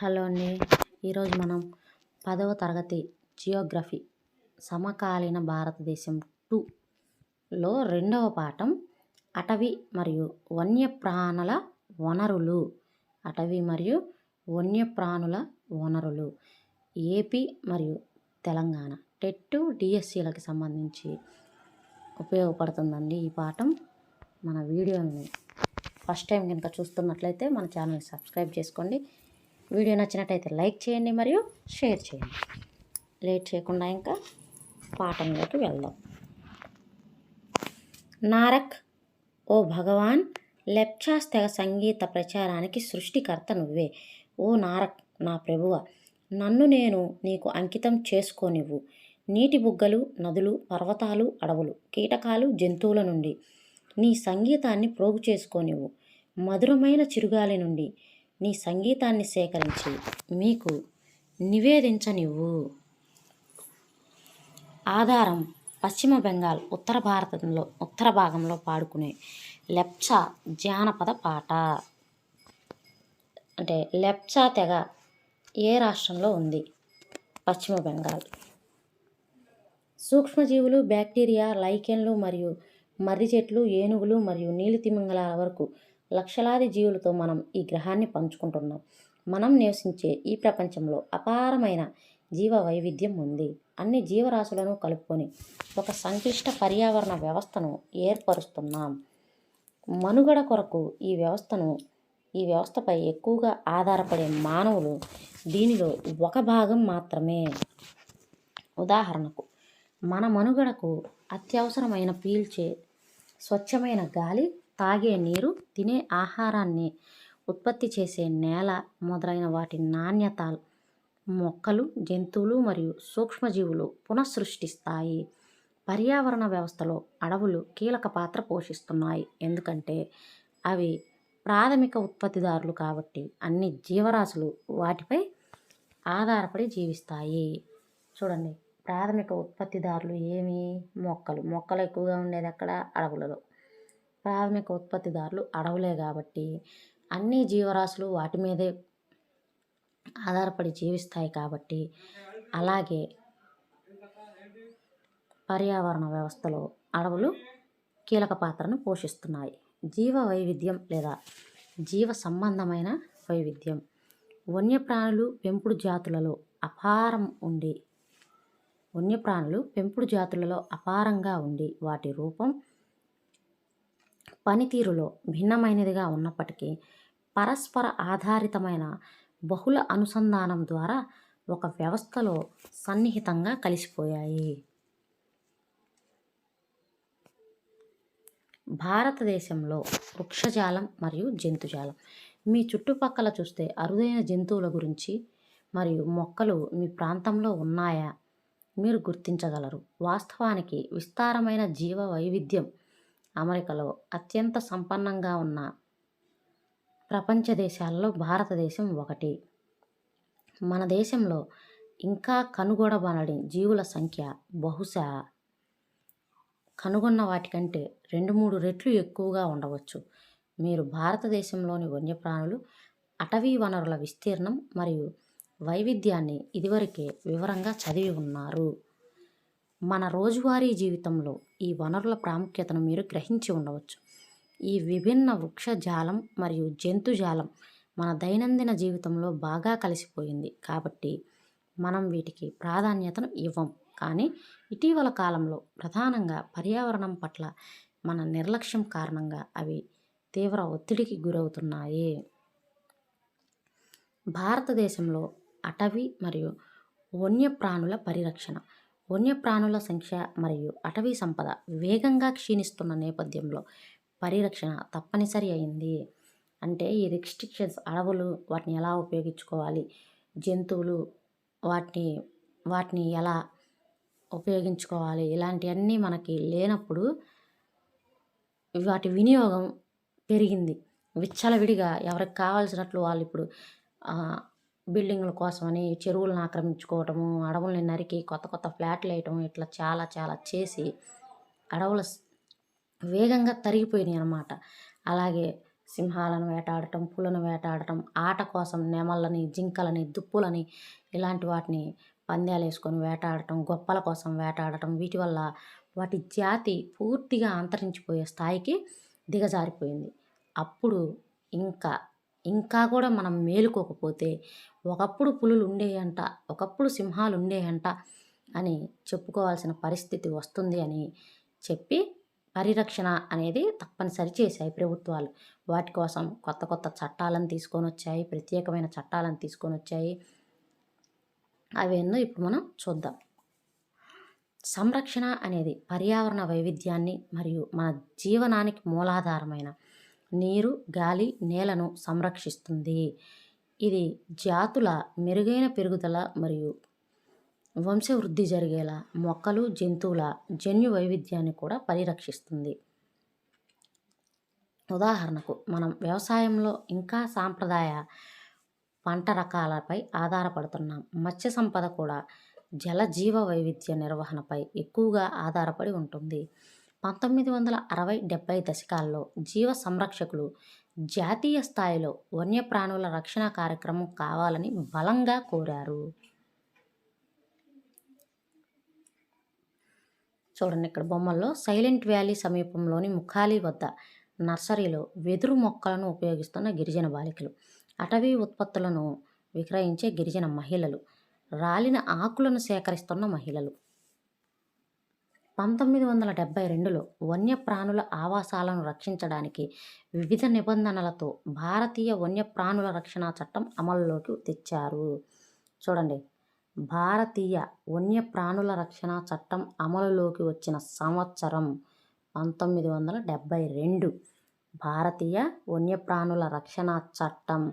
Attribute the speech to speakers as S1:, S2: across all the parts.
S1: Hello అండి ఈరోజు మనం పదవ తరగతి జియోగ్రఫీ సమకాలీన భారతదేశం టూలో రెండవ పాఠం అటవీ మరియు వన్యప్రాణుల వనరులు. అటవీ మరియు వన్యప్రాణుల వనరులు ఏపీ మరియు తెలంగాణ. టెట్టు డిఎస్సీలకు సంబంధించి ఉపయోగపడుతుందండి ఈ పాఠం మన వీడియోని. ఫస్ట్ టైం కనుక చూస్తున్నట్లయితే మన ఛానల్ సబ్స్క్రైబ్ చేసుకోండి. వీడియో నచ్చినట్టయితే లైక్ చేయండి మరియు షేర్ చేయండి. లేట్ చేయకుండా ఇంకా పాఠంలోకి వెళ్దాం. నారక్ ఓ భగవాన్ లెప్చాస్ తెగ సంగీత ప్రచారానికి సృష్టికర్త నువ్వే. ఓ నారక్ నా ప్రభువ నన్ను నేను నీకు అంకితం చేసుకోనివ్వు. నీటి బుగ్గలు నదులు పర్వతాలు అడవులు కీటకాలు జంతువుల నుండి. నీ సంగీతాన్ని ప్రోగు చేసుకోనివ్వు. మధురమైన చిరుగాలి నుండి. నీ సంగీతాన్ని సేకరించి మీకు నివేదించనివ్వు. ఆధారం పశ్చిమ బెంగాల్ ఉత్తర భారతంలో ఉత్తర భాగంలో పాడుకునే లెప్చా జానపద పాట. అంటే లెప్చా తెగ ఏ రాష్ట్రంలో ఉంది? పశ్చిమ బెంగాల్. సూక్ష్మజీవులు బ్యాక్టీరియా లైకెన్లు మరియు మర్రి చెట్లు ఏనుగులు మరియు నీలి తిమింగలాల వరకు లక్షలాది జీవులతో మనం ఈ గ్రహాన్ని పంచుకుంటున్నాం. మనం నివసించే ఈ ప్రపంచంలో అపారమైన జీవ వైవిధ్యం ఉంది. అన్ని జీవరాశులను కలుపుకొని ఒక సంక్లిష్ట పర్యావరణ వ్యవస్థను ఏర్పరుస్తున్నాం. మనుగడ కొరకు ఈ వ్యవస్థను ఈ వ్యవస్థపై ఎక్కువగా ఆధారపడే మానవులు దీనిలో ఒక భాగం మాత్రమే. ఉదాహరణకు మన మనుగడకు అత్యవసరమైన పీల్చే స్వచ్ఛమైన గాలి తాగే నీరు తినే ఆహారాన్ని ఉత్పత్తి చేసే నేల మొదలైన వాటి నాణ్యత మొక్కలు జంతువులు మరియు సూక్ష్మజీవులు పునఃసృష్టిస్తాయి. పర్యావరణ వ్యవస్థలో అడవులు కీలక పాత్ర పోషిస్తున్నాయి. ఎందుకంటే అవి ప్రాథమిక ఉత్పత్తిదారులు కాబట్టి అన్ని జీవరాశులు వాటిపై ఆధారపడి జీవిస్తాయి. చూడండి ప్రాథమిక ఉత్పత్తిదారులు ఏమి? మొక్కలు. మొక్కలు ఎక్కువగా ఉండేది అక్కడ అడవులలో. ప్రాథమిక ఉత్పత్తిదారులు అడవులే కాబట్టి అన్ని జీవరాశులు వాటి మీదే ఆధారపడి జీవిస్తాయి కాబట్టి అలాగే పర్యావరణ వ్యవస్థలో అడవులు కీలక పాత్రను పోషిస్తున్నాయి. జీవ వైవిధ్యం లేదా జీవ సంబంధమైన వైవిధ్యం. వన్యప్రాణులు పెంపుడు జాతులలో అపారం ఉండి వన్యప్రాణులు పెంపుడు జాతులలో అపారంగా ఉండి వాటి రూపం పనితీరులో భిన్నమైనదిగా ఉన్నప్పటికీ పరస్పర ఆధారితమైన బహుళ అనుసంధానం ద్వారా ఒక వ్యవస్థలో సన్నిహితంగా కలిసిపోయాయి. భారతదేశంలో వృక్షజాలం మరియు జంతుజాలం. మీ చుట్టుపక్కల చూస్తే అరుదైన జంతువుల గురించి మరియు మొక్కలు మీ ప్రాంతంలో ఉన్నాయా? మీరు గుర్తించగలరు. వాస్తవానికి విస్తారమైన జీవ వైవిధ్యం అమెరికాలో అత్యంత సంపన్నంగా ఉన్న ప్రపంచ దేశాల్లో భారతదేశం ఒకటి. మన దేశంలో ఇంకా కనుగొనబడని జీవుల సంఖ్య బహుశా కనుగొన్న వాటికంటే రెండు మూడు రెట్లు ఎక్కువగా ఉండవచ్చు. మీరు భారతదేశంలోని వన్యప్రాణులు అటవీ వనరుల విస్తీర్ణం మరియు వైవిధ్యాన్ని ఇదివరకే వివరంగా చదివి ఉన్నారు. మన రోజువారీ జీవితంలో ఈ వనరుల ప్రాముఖ్యతను మీరు గ్రహించి ఉండవచ్చు. ఈ విభిన్న వృక్షజాలం మరియు జంతుజాలం మన దైనందిన జీవితంలో బాగా కలిసిపోయింది. కాబట్టి మనం వీటికి ప్రాధాన్యతను ఇవ్వం. కానీ ఇటీవల కాలంలో ప్రధానంగా పర్యావరణం పట్ల మన నిర్లక్ష్యం కారణంగా అవి తీవ్ర ఒత్తిడికి గురవుతున్నాయి. భారతదేశంలో అటవీ మరియు వన్యప్రాణుల పరిరక్షణ వన్యప్రాణుల సంఖ్య మరియు అటవీ సంపద వేగంగా క్షీణిస్తున్న నేపథ్యంలో పరిరక్షణ తప్పనిసరి అయింది. అంటే ఈ రిస్ట్రిక్షన్స్ అడవులు వాటిని ఎలా ఉపయోగించుకోవాలి? జంతువులు వాటిని వాటిని ఎలా ఉపయోగించుకోవాలి? ఇలాంటివన్నీ మనకి లేనప్పుడు వాటి వినియోగం పెరిగింది. విచ్చలవిడిగా ఎవరికి కావాల్సినట్లు వాళ్ళు ఇప్పుడు బిల్డింగ్ల కోసమని చెరువులను ఆక్రమించుకోవటము అడవుల్ని నరికి కొత్త కొత్త ఫ్లాట్లు వేయటం ఇట్లా చాలా చాలా చేసి అడవులు వేగంగా తరిగిపోయినాయి అన్నమాట. అలాగే సింహాలను వేటాడటం పులను వేటాడటం ఆట కోసం నెమళ్ళని జింకలని దుప్పులని ఇలాంటి వాటిని పందాలు వేసుకొని వేటాడటం గొప్పల కోసం వేటాడటం వీటి వల్ల వాటి జాతి పూర్తిగా అంతరించిపోయే స్థాయికి దిగజారిపోయింది. అప్పుడు ఇంకా ఇంకా కూడా మనం మేలుకోకపోతే ఒకప్పుడు పులులు ఉండేయంట ఒకప్పుడు సింహాలు ఉండేయంట అని చెప్పుకోవాల్సిన పరిస్థితి వస్తుంది అని చెప్పి పరిరక్షణ అనేది తప్పనిసరి చేశాయి ప్రభుత్వాలు. వాటి కోసం కొత్త కొత్త చట్టాలను తీసుకొని వచ్చాయి ప్రత్యేకమైన చట్టాలను తీసుకొని వచ్చాయి. అవేందో ఇప్పుడు మనం చూద్దాం. సంరక్షణ అనేది పర్యావరణ వైవిధ్యాన్ని మరియు మన జీవనానికి మూలాధారమైన నీరు గాలి నేలను సంరక్షిస్తుంది. ఇది జాతుల మెరుగైన పెరుగుదల మరియు వంశవృద్ధి జరిగేలా మొక్కలు జంతువుల జన్యు వైవిధ్యాన్ని కూడా పరిరక్షిస్తుంది. ఉదాహరణకు మనం వ్యవసాయంలో ఇంకా సాంప్రదాయ పంట రకాలపై ఆధారపడుతున్నాం. మత్స్య సంపద కూడా జల జీవ వైవిధ్య నిర్వహణపై ఎక్కువగా ఆధారపడి ఉంటుంది. పంతొమ్మిది వందల అరవై డెబ్బై దశకాల్లో జీవ సంరక్షకులు జాతీయ స్థాయిలో వన్యప్రాణుల రక్షణ కార్యక్రమం కావాలని బలంగా కోరారు. చూడండి ఇక్కడ బొమ్మల్లో సైలెంట్ వ్యాలీ సమీపంలోని ముఖాలి వద్ద నర్సరీలో వెదురు మొక్కలను ఉపయోగిస్తున్న గిరిజన బాలికలు. అటవీ ఉత్పత్తులను విక్రయించే గిరిజన మహిళలు రాలిన ఆకులను సేకరిస్తున్న మహిళలు. పంతొమ్మిది వందల డెబ్బై రెండులో వన్యప్రాణుల ఆవాసాలను రక్షించడానికి వివిధ నిబంధనలతో భారతీయ వన్యప్రాణుల రక్షణ చట్టం అమల్లోకి తెచ్చారు. చూడండి. భారతీయ వన్యప్రాణుల రక్షణ చట్టం అమలులోకి వచ్చిన సంవత్సరం పంతొమ్మిది వందల డెబ్బై రెండు. భారతీయ వన్యప్రాణుల రక్షణ చట్టం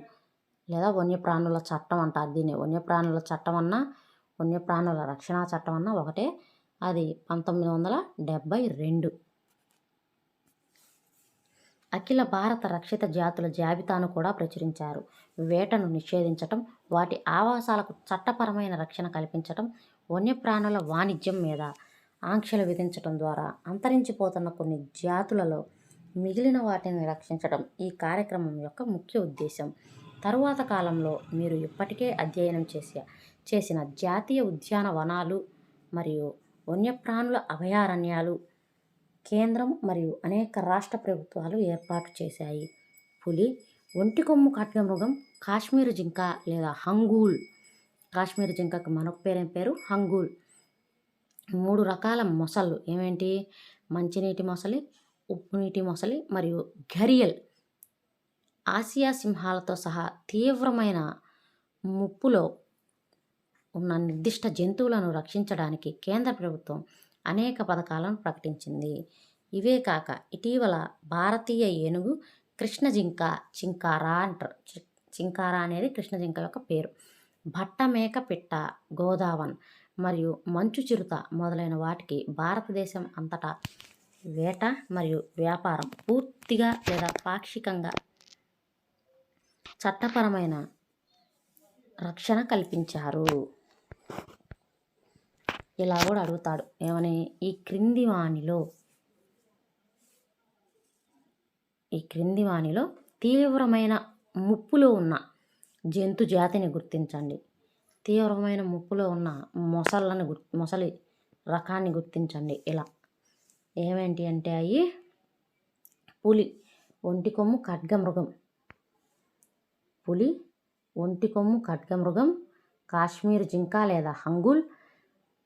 S1: లేదా వన్యప్రాణుల చట్టం అంటారు దీన్ని. వన్యప్రాణుల చట్టం అన్నా వన్యప్రాణుల రక్షణ చట్టం అన్నా ఒకటే అది పంతొమ్మిది వందల డెబ్బై రెండు. అఖిల భారత రక్షిత జాతుల జాబితాను కూడా ప్రచురించారు. వేటను నిషేధించటం వాటి ఆవాసాలకు చట్టపరమైన రక్షణ కల్పించటం వన్యప్రాణుల వాణిజ్యం మీద ఆంక్షలు విధించటం ద్వారా అంతరించిపోతున్న కొన్ని జాతులలో మిగిలిన వాటిని రక్షించడం ఈ కార్యక్రమం యొక్క ముఖ్య ఉద్దేశం తరువాత కాలంలో మీరు ఇప్పటికే అధ్యయనం చేసే చేసిన జాతీయ ఉద్యానవనాలు మరియు వన్యప్రాణుల అభయారణ్యాలు కేంద్రం మరియు అనేక రాష్ట్ర ప్రభుత్వాలు ఏర్పాటు చేశాయి. పులి ఒంటి కొమ్ము ఖడ్గమృగం కాశ్మీర్ జింక లేదా హంగూల్. కాశ్మీర్ జింకకు మరొక పేరేం పేరు? హంగూల్. మూడు రకాల మొసళ్ళు ఏమేంటి? మంచినీటి మొసలి ఉప్పు నీటి మొసలి మరియు ఘరియల్. ఆసియా సింహాలతో సహా తీవ్రమైన ముప్పులో ఉన్న నిర్దిష్ట జంతువులను రక్షించడానికి కేంద్ర ప్రభుత్వం అనేక పథకాలను ప్రకటించింది. ఇవే కాక ఇటీవల భారతీయ ఏనుగు కృష్ణ జింక చింకారా అంటారు. చింకారా అనేది కృష్ణ జింక యొక్క పేరు. భట్టమేక పిట్ట గోదావన్ మరియు మంచు చిరుత మొదలైన వాటికి భారతదేశం అంతటా వేట మరియు వ్యాపారం పూర్తిగా లేదా పాక్షికంగా చట్టపరమైన రక్షణ కల్పించారు. ఇలా కూడా అడుగుతాడు. ఏమని? ఈ క్రింది వాణిలో ఈ క్రింది వాణిలో తీవ్రమైన ముప్పులో ఉన్న జంతు జాతిని గుర్తించండి. తీవ్రమైన ముప్పులో ఉన్న మొసళ్ళను గుర్ మొసలి రకాన్ని గుర్తించండి. ఇలా. ఏమేంటి అంటే అవి పులి ఒంటి కొమ్ము ఖడ్గమృగం. పులి ఒంటి కొమ్ము ఖడ్గమృగం కాశ్మీర్ జింక లేదా హంగుల్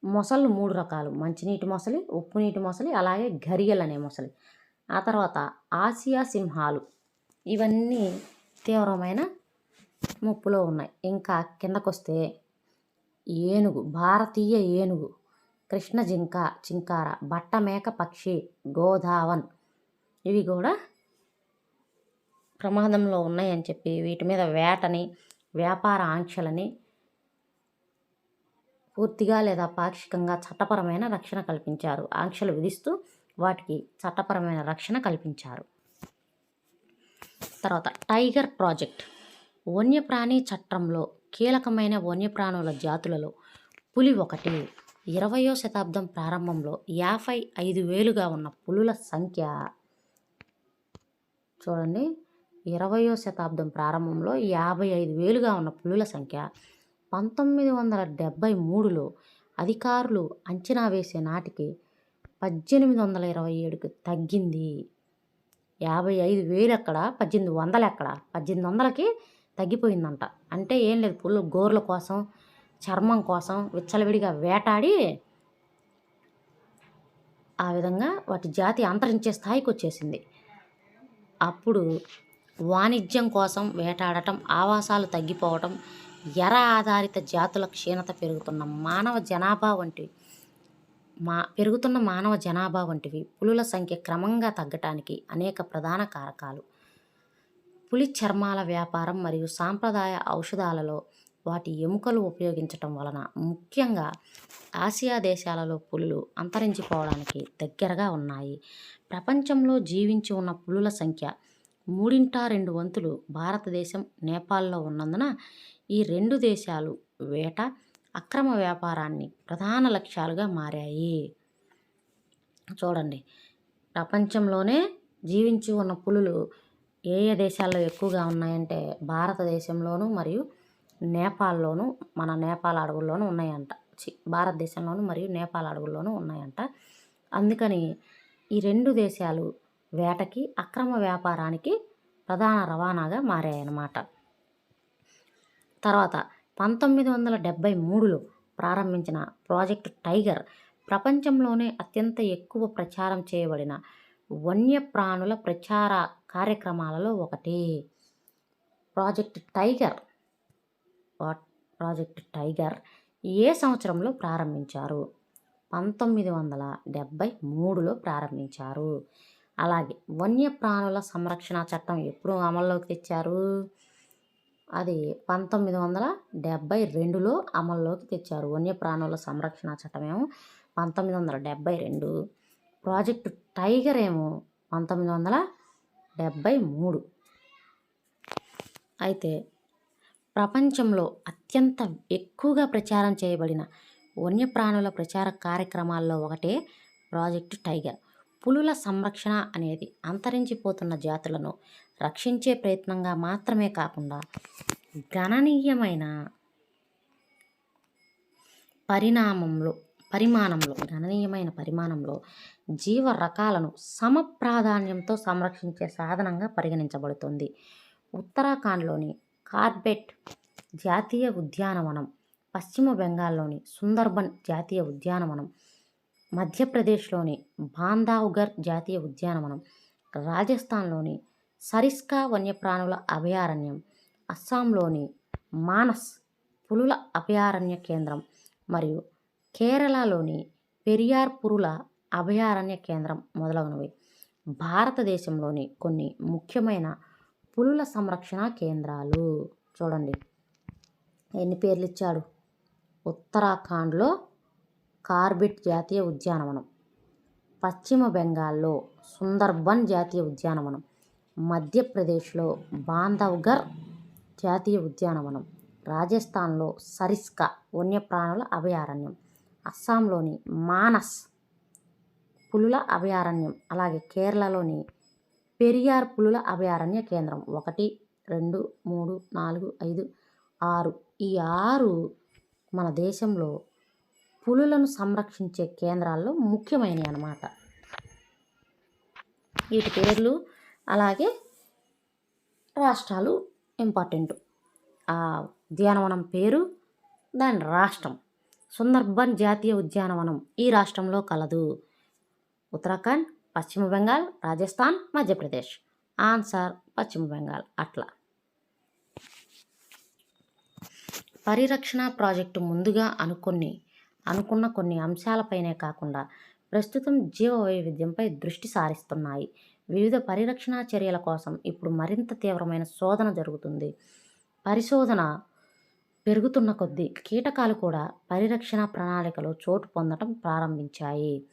S1: మొసళ్ళు మూడు రకాలు. మంచినీటి మొసలి ఉప్పు నీటి మొసలి అలాగే ఘరియల్ అనే మొసలి. ఆ తర్వాత ఆసియా సింహాలు. ఇవన్నీ తీవ్రమైన ముప్పులో ఉన్నాయి. ఇంకా కిందకొస్తే ఏనుగు భారతీయ ఏనుగు కృష్ణ జింక చింకార బట్టమేక పక్షి గోదావన్. ఇవి కూడా ప్రమాదంలో ఉన్నాయని చెప్పి వీటి మీద వేటని వ్యాపార ఆంక్షలని పూర్తిగా లేదా పాక్షికంగా చట్టపరమైన రక్షణ కల్పించారు. ఆంక్షలు విధిస్తూ వాటికి చట్టపరమైన రక్షణ కల్పించారు. తర్వాత టైగర్ ప్రాజెక్ట్. వన్యప్రాణి చట్టంలో కీలకమైన వన్యప్రాణుల జాతులలో పులి ఒకటి. ఇరవయో శతాబ్దం ప్రారంభంలో యాభై ఐదు వేలుగా ఉన్న పులుల సంఖ్య చూడండి. ఇరవయో శతాబ్దం ప్రారంభంలో యాభై ఐదు వేలుగా ఉన్న పులుల సంఖ్య పంతొమ్మిది వందల డెబ్భై మూడులో అధికారులు అంచనా వేసే నాటికి పద్దెనిమిది వందల ఇరవై ఏడుకి తగ్గింది. యాభై ఐదు వేలు ఎక్కడ పద్దెనిమిది వందలు ఎక్కడ పద్దెనిమిది వందలకి తగ్గిపోయిందంట. అంటే ఏం లేదు పుల్లు గోర్ల కోసం చర్మం కోసం విచ్చలవిడిగా వేటాడి ఆ విధంగా వాటి జాతి అంతరించే స్థాయికి వచ్చేసింది. అప్పుడు వాణిజ్యం కోసం వేటాడటం ఆవాసాలు తగ్గిపోవటం ఎర ఆధారిత జాతుల క్షీణత పెరుగుతున్న మానవ జనాభా వంటివి. మా పెరుగుతున్న మానవ జనాభా వంటివి పులుల సంఖ్య క్రమంగా తగ్గటానికి అనేక ప్రధాన కారకాలు. పులి చర్మాల వ్యాపారం మరియు సాంప్రదాయ ఔషధాలలో వాటి ఎముకలు ఉపయోగించటం వలన ముఖ్యంగా ఆసియా దేశాలలో పులులు అంతరించిపోవడానికి దగ్గరగా ఉన్నాయి. ప్రపంచంలో జీవించి ఉన్న పులుల సంఖ్య మూడింట రెండు వంతులు. భారతదేశం నేపాల్లో ఉన్నందున ఈ రెండు దేశాలు వేట అక్రమ వ్యాపారాన్ని ప్రధాన లక్ష్యాలుగా మారాయి. చూడండి. ప్రపంచంలోనే జీవించి ఉన్న పులులు ఏ ఏ దేశాల్లో ఎక్కువగా ఉన్నాయంటే భారతదేశంలోను మరియు నేపాల్లోను మన నేపాల్ అడవుల్లోనూ ఉన్నాయంట. చి భారతదేశంలోను మరియు నేపాల్ అడవుల్లోనూ ఉన్నాయంట. అందుకని ఈ రెండు దేశాలు వేటకి అక్రమ వ్యాపారానికి ప్రధాన రవాణాగా మారాయన్నమాట. తర్వాత పంతొమ్మిది వందల డెబ్భై మూడులో ప్రారంభించిన ప్రాజెక్ట్ టైగర్ ప్రపంచంలోనే అత్యంత ఎక్కువ ప్రచారం చేయబడిన వన్యప్రాణుల ప్రచార కార్యక్రమాలలో ఒకటి. ప్రాజెక్ట్ టైగర్ ప్రాజెక్ట్ టైగర్ ఏ సంవత్సరంలో ప్రారంభించారు? పంతొమ్మిది వందల డెబ్భై మూడులో ప్రారంభించారు. అలాగే వన్యప్రాణుల సంరక్షణ చట్టం ఎప్పుడు అమల్లోకి తెచ్చారు? అది పంతొమ్మిది వందల డెబ్భై రెండులో అమల్లోకి తెచ్చారు. వన్యప్రాణుల సంరక్షణ చట్టం ఏమో పంతొమ్మిది వందల డెబ్భై రెండు. ప్రాజెక్టు టైగర్ ఏమో పంతొమ్మిది వందల డెబ్భై మూడు. అయితే ప్రపంచంలో అత్యంత ఎక్కువగా ప్రచారం చేయబడిన వన్యప్రాణుల ప్రచార కార్యక్రమాల్లో ఒకటే ప్రాజెక్టు టైగర్. పులుల సంరక్షణ అనేది అంతరించిపోతున్న జాతులను రక్షించే ప్రయత్నంగా మాత్రమే కాకుండా గణనీయమైన పరిణామంలో పరిమాణంలో గణనీయమైన పరిమాణంలో జీవ రకాలను సమప్రాధాన్యంతో సంరక్షించే సాధనంగా పరిగణించబడుతుంది. ఉత్తరాఖండ్లోని కార్బెట్ జాతీయ ఉద్యానవనం పశ్చిమ బెంగాల్లోని సుందర్బన్ జాతీయ ఉద్యానవనం మధ్యప్రదేశ్లోని బాందావ్ఘర్ జాతీయ ఉద్యానవనం రాజస్థాన్లోని సరిస్కా వన్యప్రాణుల అభయారణ్యం అస్సాంలోని మానస్ పులుల అభయారణ్య కేంద్రం మరియు కేరళలోని పెరియార్ పురుల అభయారణ్య కేంద్రం మొదలగునవి. భారతదేశంలోని కొన్ని ముఖ్యమైన పులుల సంరక్షణ కేంద్రాలు చూడండి. ఎన్ని పేర్లు ఇచ్చాడు ఉత్తరాఖండ్లో కార్బెట్ జాతీయ ఉద్యానవనం. పశ్చిమ బెంగాల్లో సుందర్బన్ జాతీయ ఉద్యానవనం. మధ్యప్రదేశ్లో బాంధవ్ఘర్ జాతీయ ఉద్యానవనం. రాజస్థాన్లో సరిస్కా వన్యప్రాణుల అభయారణ్యం. అస్సాంలోని మానస్ పులుల అభయారణ్యం. అలాగే కేరళలోని పెరియార్ పులుల అభయారణ్య కేంద్రం. ఒకటి రెండు మూడు నాలుగు ఐదు ఆరు. ఈ ఆరు మన దేశంలో పులులను సంరక్షించే కేంద్రాల్లో ముఖ్యమైనవి అన్నమాట. వీటి పేర్లు అలాగే రాష్ట్రాలు ఇంపార్టెంట్. ఆ ఉద్యానవనం పేరు దాని రాష్ట్రం. సుందర్బన్ జాతీయ ఉద్యానవనం ఈ రాష్ట్రంలో కలదు. ఉత్తరాఖండ్ పశ్చిమ బెంగాల్ రాజస్థాన్ మధ్యప్రదేశ్. ఆన్సర్ పశ్చిమ బెంగాల్. అట్లా. పరిరక్షణ ప్రాజెక్టు ముందుగా అనుకుని అనుకున్న కొన్ని అంశాలపైనే కాకుండా ప్రస్తుతం జీవ వైవిధ్యంపై దృష్టి సారిస్తున్నాయి. వివిధ పరిరక్షణ చర్యల కోసం ఇప్పుడు మరింత తీవ్రమైన శోధన జరుగుతుంది. పరిశోధన పెరుగుతున్న కొద్దీ కీటకాలు కూడా పరిరక్షణ ప్రణాళికలో చోటు పొందడం ప్రారంభించాయి.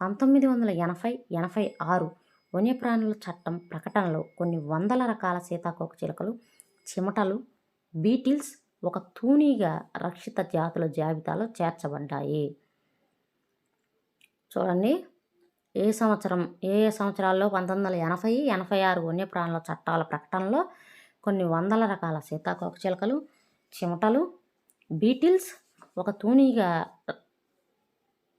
S1: పంతొమ్మిది వందల ఎనభై ఎనభై ఆరు వన్యప్రాణుల చట్టం ప్రకటనలో కొన్ని వందల రకాల సీతాకోక చిలుకలు చిమటలు బీటిల్స్ ఒక తూనీగా రక్షిత జాతుల జాబితాలో చేర్చబడ్డాయి. చూడండి. ఏ సంవత్సరం ఏ ఏ సంవత్సరాల్లో పంతొమ్మిది వందల ఎనభై ఎనభై ఆరు వన్యప్రాణుల చట్టాల ప్రకటనలో కొన్ని వందల రకాల సీతాకోకచిలుకలు చిమటలు బీటిల్స్ ఒక తూనీగా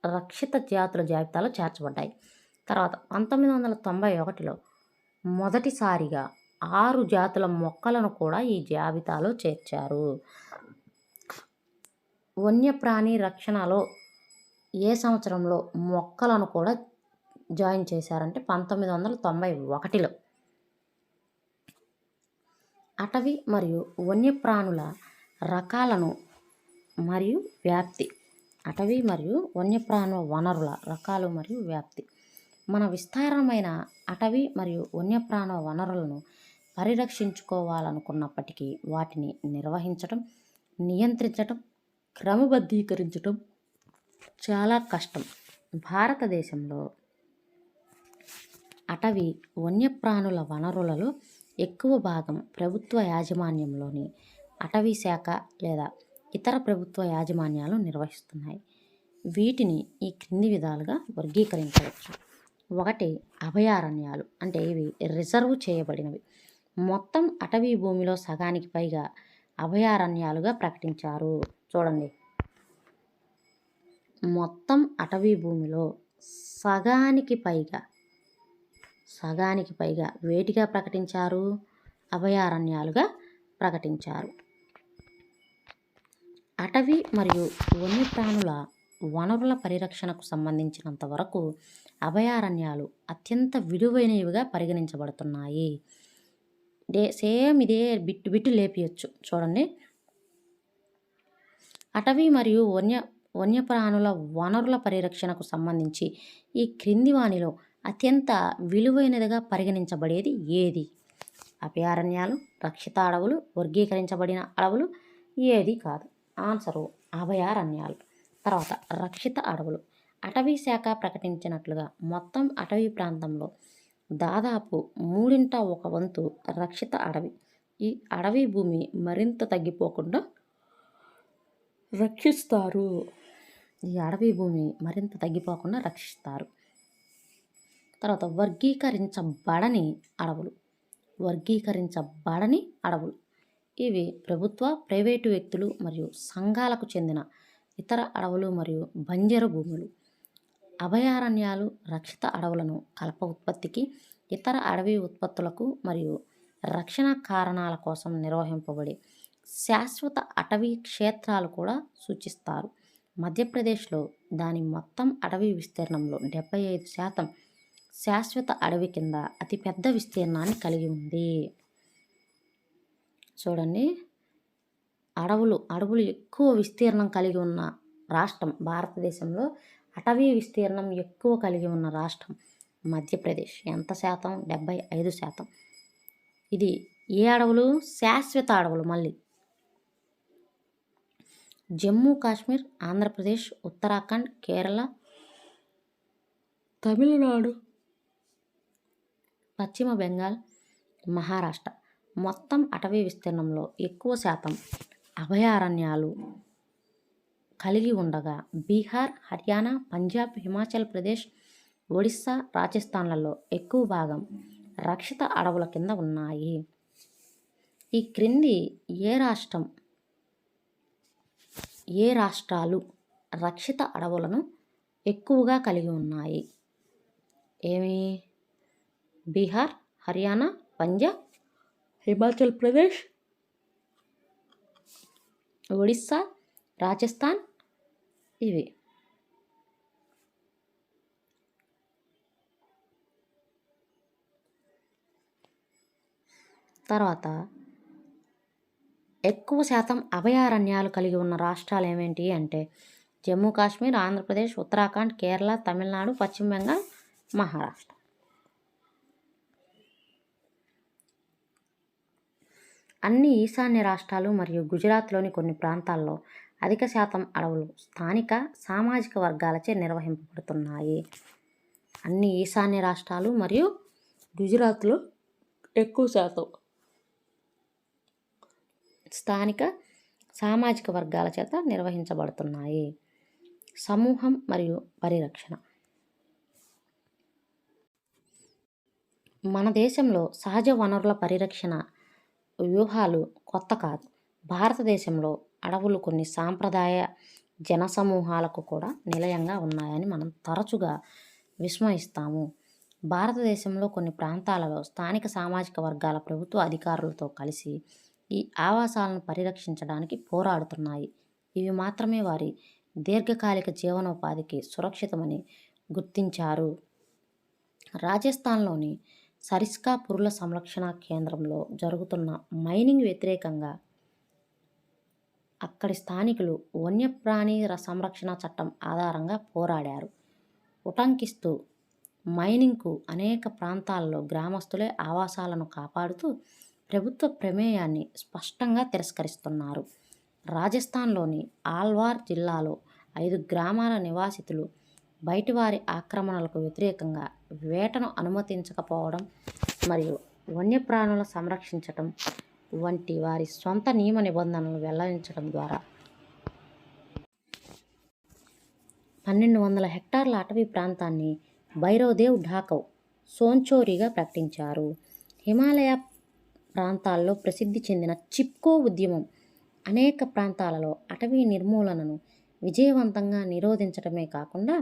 S1: రక్షిత జాతుల జాబితాలో చేర్చబడ్డాయి. తర్వాత పంతొమ్మిది వందల తొంభై ఒకటిలో మొదటిసారిగా ఆరు జాతుల మొక్కలను కూడా ఈ జాబితాలో చేర్చారు. వన్యప్రాణి రక్షణలో ఏ సంవత్సరంలో మొక్కలను కూడా జాయిన్ చేశారంటే పంతొమ్మిది వందల తొంభై ఒకటిలో. అటవీ మరియు వన్యప్రాణుల రకాలను మరియు వ్యాప్తి. అటవీ మరియు వన్యప్రాణుల వనరుల రకాలు మరియు వ్యాప్తి. మన విస్తారమైన అటవీ మరియు వన్యప్రాణ వనరులను పరిరక్షించుకోవాలనుకున్నప్పటికీ వాటిని నిర్వహించడం నియంత్రించడం క్రమబద్ధీకరించడం చాలా కష్టం. భారతదేశంలో అటవీ వన్యప్రాణుల వనరులలో ఎక్కువ భాగం ప్రభుత్వ యాజమాన్యంలోని అటవీ శాఖ లేదా ఇతర ప్రభుత్వ యాజమాన్యాలు నిర్వహిస్తున్నాయి. వీటిని ఈ క్రింది విధాలుగా వర్గీకరించవచ్చు. ఒకటి అభయారణ్యాలు. అంటే ఇవి రిజర్వ్ చేయబడినవి. మొత్తం అటవీ భూమిలో సగానికి పైగా అభయారణ్యాలుగా ప్రకటించారు. చూడండి. మొత్తం అటవీ భూమిలో సగానికి పైగా సగానికి పైగా వేటిగా ప్రకటించారు? అభయారణ్యాలుగా ప్రకటించారు. అటవీ మరియు వన్యప్రాణుల వనరుల పరిరక్షణకు సంబంధించినంత వరకు అభయారణ్యాలు అత్యంత విలువైనవిగా పరిగణించబడుతున్నాయి. డే సేమ్ ఇదే బిట్టు బిట్టు లేపియచ్చు. చూడండి. అటవీ మరియు వన్య వన్యప్రాణుల వనరుల పరిరక్షణకు సంబంధించి ఈ క్రింది వాణిలో అత్యంత విలువైనదిగా పరిగణించబడేది ఏది? అభయారణ్యాలు రక్షిత అడవులు వర్గీకరించబడిన అడవులు ఏది కాదు. ఆన్సరు అభయారణ్యాలు. తర్వాత రక్షిత అడవులు. అటవీ శాఖ ప్రకటించినట్లుగా మొత్తం అటవీ ప్రాంతంలో దాదాపు మూడింట ఒక వంతు రక్షిత అడవి. ఈ అడవి భూమి మరింత తగ్గిపోకుండా రక్షిస్తారు. ఈ అడవి భూమి మరింత తగ్గిపోకుండా రక్షిస్తారు. తర్వాత వర్గీకరించబడని అడవులు. వర్గీకరించబడని అడవులు. ఇవి ప్రభుత్వ ప్రైవేటు వ్యక్తులు మరియు సంఘాలకు చెందిన ఇతర అడవులు మరియు బంజరు భూములు. అభయారణ్యాలు రక్షిత అడవులను కలప ఉత్పత్తికి ఇతర అడవి ఉత్పత్తులకు మరియు రక్షణ కారణాల కోసం నిర్వహింపబడే శాశ్వత అటవీ క్షేత్రాలు కూడా సూచిస్తారు. మధ్యప్రదేశ్లో దాని మొత్తం అటవీ విస్తీర్ణంలో డెబ్బై ఐదు శాతం శాశ్వత అడవి కింద అతిపెద్ద విస్తీర్ణాన్ని కలిగి ఉంది. చూడండి. అడవులు అడవులు ఎక్కువ విస్తీర్ణం కలిగి ఉన్న రాష్ట్రం భారతదేశంలో అటవీ విస్తీర్ణం ఎక్కువ కలిగి ఉన్న రాష్ట్రం మధ్యప్రదేశ్. ఎంత శాతం? డెబ్బై ఐదు శాతం. ఇది ఏ అడవులు? శాశ్వత అడవులు మళ్ళీ. జమ్మూ కాశ్మీర్ ఆంధ్రప్రదేశ్ ఉత్తరాఖండ్ కేరళ తమిళనాడు పశ్చిమ బెంగాల్ మహారాష్ట్ర. మొత్తం అటవీ విస్తీర్ణంలో ఎక్కువ శాతం అభయారణ్యాలు కలిగి ఉండగా బీహార్ హర్యానా పంజాబ్ హిమాచల్ ప్రదేశ్ ఒడిస్సా రాజస్థాన్లలో ఎక్కువ భాగం రక్షిత అడవుల కింద ఉన్నాయి. ఈ క్రింది ఏ రాష్ట్రం ఏ రాష్ట్రాలు రక్షిత అడవులను ఎక్కువగా కలిగి ఉన్నాయి? ఏమి? బీహార్ హర్యానా పంజాబ్ హిమాచల్ ప్రదేశ్ ఒడిస్సా రాజస్థాన్ ఇవి. తర్వాత ఎక్కువ శాతం అభయారణ్యాలు కలిగి ఉన్న రాష్ట్రాలు ఏమేంటి అంటే జమ్మూ కాశ్మీర్ ఆంధ్రప్రదేశ్ ఉత్తరాఖండ్ కేరళ తమిళనాడు పశ్చిమ బెంగాల్ మహారాష్ట్ర. అన్ని ఈశాన్య రాష్ట్రాలు మరియు గుజరాత్లోని కొన్ని ప్రాంతాల్లో అధిక శాతం అడవులు స్థానిక సామాజిక వర్గాలచే నిర్వహింపబడుతున్నాయి. అన్ని ఈశాన్య రాష్ట్రాలు మరియు గుజరాత్లో ఎక్కువ శాతం స్థానిక సామాజిక వర్గాల చేత నిర్వహించబడుతున్నాయి. సమూహం మరియు పరిరక్షణ. మన దేశంలో సహజ వనరుల పరిరక్షణ వ్యూహాలు కొత్త కాదు. భారతదేశంలో అడవులు కొన్ని సాంప్రదాయ జనసమూహాలకు కూడా నిలయంగా ఉన్నాయని మనం తరచుగా విస్మయిస్తాము. భారతదేశంలో కొన్ని ప్రాంతాలలో స్థానిక సామాజిక వర్గాల ప్రభుత్వ అధికారులతో కలిసి ఈ ఆవాసాలను పరిరక్షించడానికి పోరాడుతున్నాయి. ఇవి మాత్రమే వారి దీర్ఘకాలిక జీవనోపాధికి సురక్షితమని గుర్తించారు. రాజస్థాన్లోని సరిస్కా పురుల సంరక్షణ కేంద్రంలో జరుగుతున్న మైనింగ్ వ్యతిరేకంగా అక్కడి స్థానికులు వన్యప్రాణి సంరక్షణ చట్టం ఆధారంగా పోరాడారు. ఉటంకిస్తూ మైనింగ్కు అనేక ప్రాంతాల్లో గ్రామస్తులే ఆవాసాలను కాపాడుతూ ప్రభుత్వ ప్రమేయాన్ని స్పష్టంగా తిరస్కరిస్తున్నారు. రాజస్థాన్లోని ఆల్వార్ జిల్లాలో ఐదు గ్రామాల నివాసితులు బయటివారి ఆక్రమణలకు వ్యతిరేకంగా వేటను అనుమతించకపోవడం మరియు వన్యప్రాణుల సంరక్షించటం వంటి వారి సొంత నియమ నిబంధనలు వెల్లడించడం ద్వారా. పన్నెండు వందల హెక్టార్ల అటవీ ప్రాంతాన్ని భైరవదేవ్ ఢాకవ్ సోంచోరిగా ప్రకటించారు. హిమాలయ ప్రాంతాల్లో ప్రసిద్ధి చెందిన చిప్కో ఉద్యమం అనేక ప్రాంతాలలో అటవీ నిర్మూలనను విజయవంతంగా నిరోధించడమే కాకుండా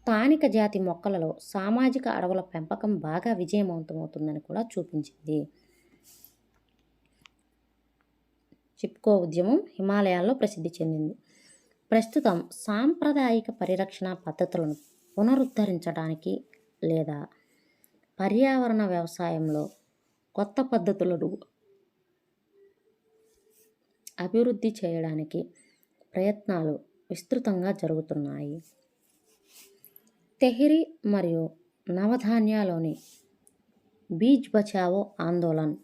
S1: స్థానిక జాతి మొక్కలలో సామాజిక అడవుల పెంపకం బాగా విజయవంతమవుతుందని కూడా చూపించింది. చిప్కో ఉద్యమం హిమాలయాల్లో ప్రసిద్ధి చెందింది. ప్రస్తుతం సాంప్రదాయిక పరిరక్షణ పద్ధతులను పునరుద్ధరించడానికి లేదా పర్యావరణ వ్యవసాయంలో కొత్త పద్ధతులను అభివృద్ధి చేయడానికి ప్రయత్నాలు విస్తృతంగా జరుగుతున్నాయి. తెహ్రీ మరియు నవధాన్యాలోని బీజ్ బచావో ఆందోళన్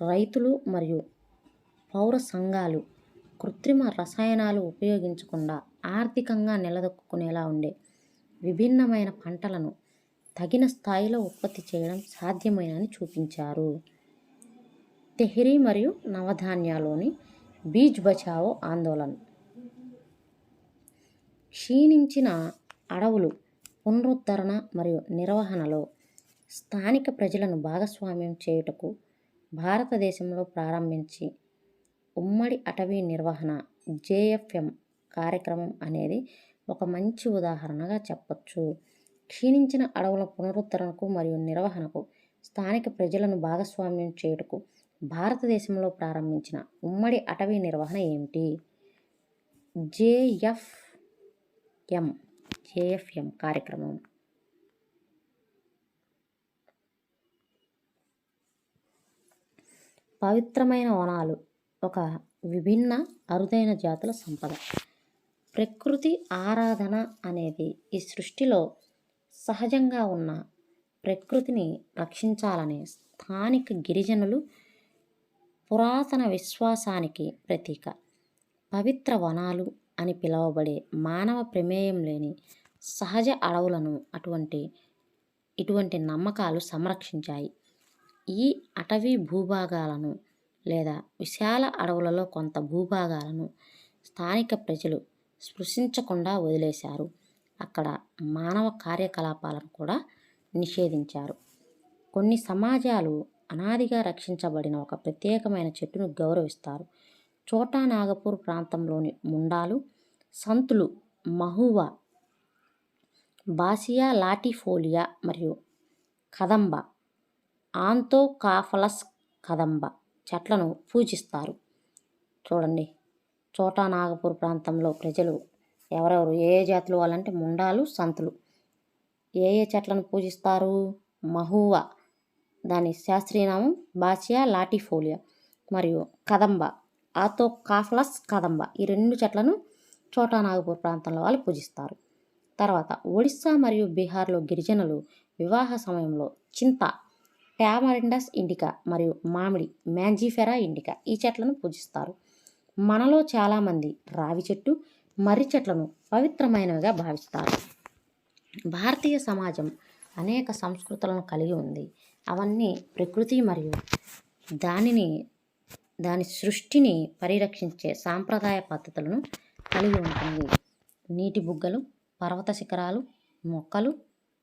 S1: రైతులు మరియు పౌర సంఘాలు కృత్రిమ రసాయనాలు ఉపయోగించకుండా ఆర్థికంగా నిలదొక్కునేలా ఉండే విభిన్నమైన పంటలను తగిన స్థాయిలో ఉత్పత్తి చేయడం సాధ్యమేనని చూపించారు. తెహ్రీ మరియు నవధాన్యాలోని బీజ్ బచావో ఆందోళన్. క్షీణించిన అడవులు పునరుద్ధరణ మరియు నిర్వహణలో స్థానిక ప్రజలను భాగస్వామ్యం చేయుటకు భారతదేశంలో ప్రారంభించి ఉమ్మడి అటవీ నిర్వహణ జేఎఫ్ఎం కార్యక్రమం అనేది ఒక మంచి ఉదాహరణగా చెప్పచ్చు. క్షీణించిన అడవుల పునరుద్ధరణకు మరియు నిర్వహణకు స్థానిక ప్రజలను భాగస్వామ్యం చేయుటకు భారతదేశంలో ప్రారంభించిన ఉమ్మడి అటవీ నిర్వహణ ఏమిటి? జేఎఫ్ఎం జేఎఫ్ఎం కార్యక్రమం. పవిత్రమైన వనాలు ఒక విభిన్న అరుదైన జాతుల సంపద. ప్రకృతి ఆరాధన అనేది ఈ సృష్టిలో సహజంగా ఉన్న ప్రకృతిని రక్షించాలనే స్థానిక గిరిజనులు పురాతన విశ్వాసానికి ప్రతీక. పవిత్ర వనాలు అని పిలువబడే మానవ ప్రమేయం లేని సహజ అడవులను అటువంటి ఇటువంటి నమ్మకాలు సంరక్షించాయి. ఈ అటవీ భూభాగాలను లేదా విశాల అడవులలో కొంత భూభాగాలను స్థానిక ప్రజలు స్పృశించకుండా వదిలేశారు. అక్కడ మానవ కార్యకలాపాలను కూడా నిషేధించారు. కొన్ని సమాజాలు అనాదిగా రక్షించబడిన ఒక ప్రత్యేకమైన చెట్టును గౌరవిస్తారు. చోటా నాగపూర్ ప్రాంతంలోని ముండాలు సంతులు మహువా బాసియా లాటిఫోలియా మరియు కదంబ ఆంతో కాఫలస్ కదంబ చెట్లను పూజిస్తారు. చూడండి. చోటా నాగపూర్ ప్రాంతంలో ప్రజలు ఎవరెవరు ఏ ఏ జాతులు వాళ్ళంటే ముండాలు సంతులు. ఏ ఏ చెట్లను పూజిస్తారు? మహువా. దాని శాస్త్రీయనామం బాసియా లాటిఫోలియా మరియు కదంబ. ఆతో కాఫ్లస్ కదంబ. ఈ రెండు చెట్లను చోటా నాగపూర్ ప్రాంతంలో వాళ్ళు పూజిస్తారు. తర్వాత ఒడిస్సా మరియు బీహార్లో గిరిజనులు వివాహ సమయంలో చింత టామరిండస్ ఇండికా మరియు మామిడి మ్యాంజీఫెరా ఇండికా ఈ చెట్లను పూజిస్తారు. మనలో చాలామంది రావి చెట్టు మర్రి చెట్లను పవిత్రమైనవిగా భావిస్తారు. భారతీయ సమాజం అనేక సంస్కృతులను కలిగి ఉంది. అవన్నీ ప్రకృతి మరియు దానిని దాని సృష్టిని పరిరక్షించే సాంప్రదాయ పద్ధతులను కలిగి ఉంటుంది. నీటి బుగ్గలు పర్వత శిఖరాలు మొక్కలు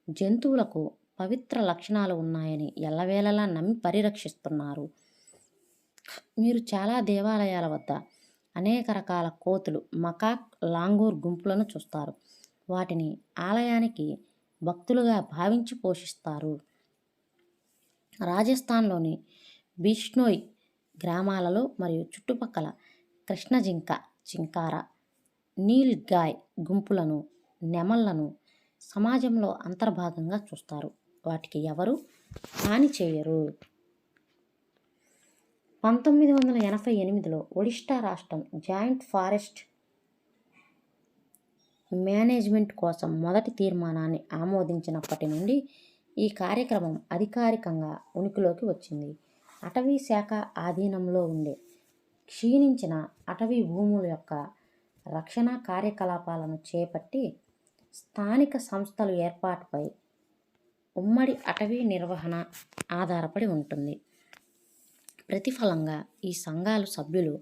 S1: జంతువులకు పవిత్ర లక్షణాలు ఉన్నాయని ఎల్లవేళలా నమ్మి పరిరక్షిస్తున్నారు. మీరు చాలా దేవాలయాల వద్ద అనేక రకాల కోతులు మకాక్ లాంగూర్ గుంపులను చూస్తారు. వాటిని ఆలయానికి భక్తులుగా భావించి పోషిస్తారు. రాజస్థాన్లోని బిష్నోయ్ గ్రామాలలో మరియు చుట్టుపక్కల కృష్ణ జింక జింకార నీల్ గాయ్ గుంపులను నెమళ్ళను సమాజంలో అంతర్భాగంగా చూస్తారు. వాటికి ఎవరు హాని చేయరు. పంతొమ్మిది వందల ఎనభై ఎనిమిదిలో ఒడిషా రాష్ట్రం జాయింట్ ఫారెస్ట్ మేనేజ్మెంట్ కోసం మొదటి తీర్మానాన్ని ఆమోదించినప్పటి నుండి ఈ కార్యక్రమం అధికారికంగా ఉనికిలోకి వచ్చింది. అటవీ శాఖ ఆధీనంలో ఉండే క్షీణించిన అటవీ భూముల యొక్క రక్షణ కార్యకలాపాలను చేపట్టి స్థానిక సంస్థలు ఏర్పాటుపై ఉమ్మడి అటవీ నిర్వహణ ఆధారపడి ఉంటుంది. ప్రతిఫలంగా ఈ సంఘాలు సభ్యులు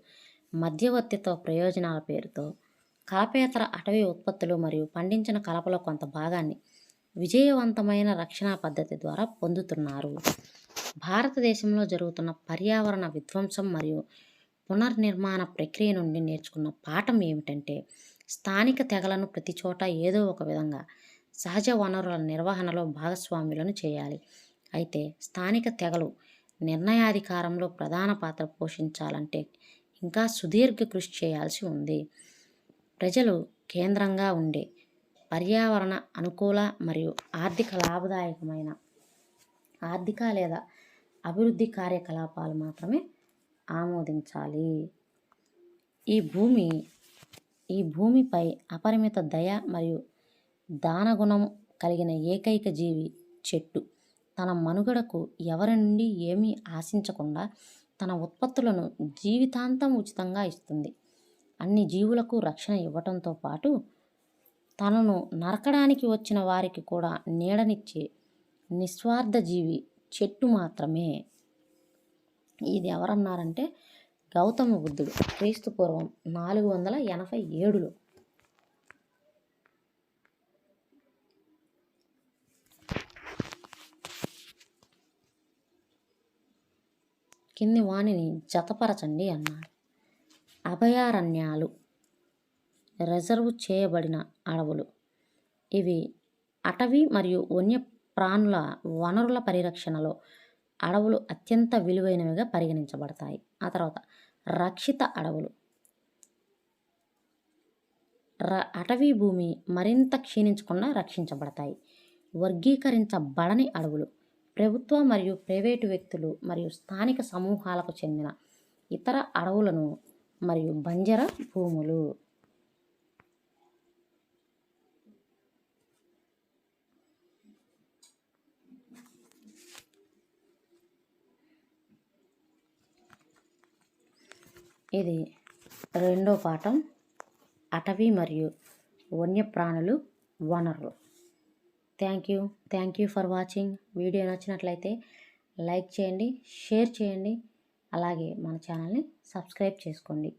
S1: మధ్యవర్తిత్వ ప్రయోజనాల పేరుతో కలపేతర అటవీ ఉత్పత్తులు మరియు పండించిన కలపలో కొంత భాగాన్ని విజయవంతమైన రక్షణ పద్ధతి ద్వారా పొందుతున్నారు. భారతదేశంలో జరుగుతున్న పర్యావరణ విధ్వంసం మరియు పునర్నిర్మాణ ప్రక్రియ నుండి నేర్చుకున్న పాఠం ఏమిటంటే స్థానిక తెగలను ప్రతి చోట ఏదో ఒక విధంగా సహజ వనరుల నిర్వహణలో భాగస్వాములను చేయాలి. అయితే స్థానిక తెగలు నిర్ణయాధికారంలో ప్రధాన పాత్ర పోషించాలంటే ఇంకా సుదీర్ఘ కృషి చేయాల్సి ఉంది. ప్రజలు కేంద్రంగా ఉండే పర్యావరణ అనుకూల మరియు ఆర్థిక లాభదాయకమైన ఆర్థిక లేదా అభివృద్ధి కార్యకలాపాలు మాత్రమే ఆమోదించాలి. ఈ భూమి ఈ భూమిపై అపరిమిత దయ మరియు దానగుణం కలిగిన ఏకైక జీవి చెట్టు. తన మనుగడకు ఎవరి నుండి ఏమీ ఆశించకుండా తన ఉత్పత్తులను జీవితాంతం ఉచితంగా ఇస్తుంది. అన్ని జీవులకు రక్షణ ఇవ్వటంతో పాటు తనను నరకడానికి వచ్చిన వారికి కూడా నీడనిచ్చే నిస్వార్థ జీవి చెట్టు మాత్రమే. ఇది ఎవరన్నారంటే గౌతమ బుద్ధుడు. క్రీస్తు పూర్వం నాలుగు వందల ఎనభై ఏడులో కింది వాణిని జతపరచండి అన్నాడు అభయారణ్యాలు రిజర్వ్ చేయబడిన అడవులు. ఇవి అటవీ మరియు వన్యప్రాణుల వనరుల పరిరక్షణలో అడవులు అత్యంత విలువైనవిగా పరిగణించబడతాయి. ఆ తర్వాత రక్షిత అడవులు. ర అటవీ భూమి మరింత క్షీణించకుండా రక్షించబడతాయి. వర్గీకరించబడని అడవులు. ప్రభుత్వ మరియు ప్రైవేటు వ్యక్తులు మరియు స్థానిక సమూహాలకు చెందిన ఇతర అడవులను మరియు బంజర భూములు. ఇది రెండో పాఠం. అటవీ మరియు వన్యప్రాణులు వనరులు. Thank you. Thank you for watching. Video నచ్చినట్లయితే లైక్ చేయండి షేర్ చేయండి. అలాగే మన ఛానల్ని సబ్స్క్రైబ్ చేసుకోండి.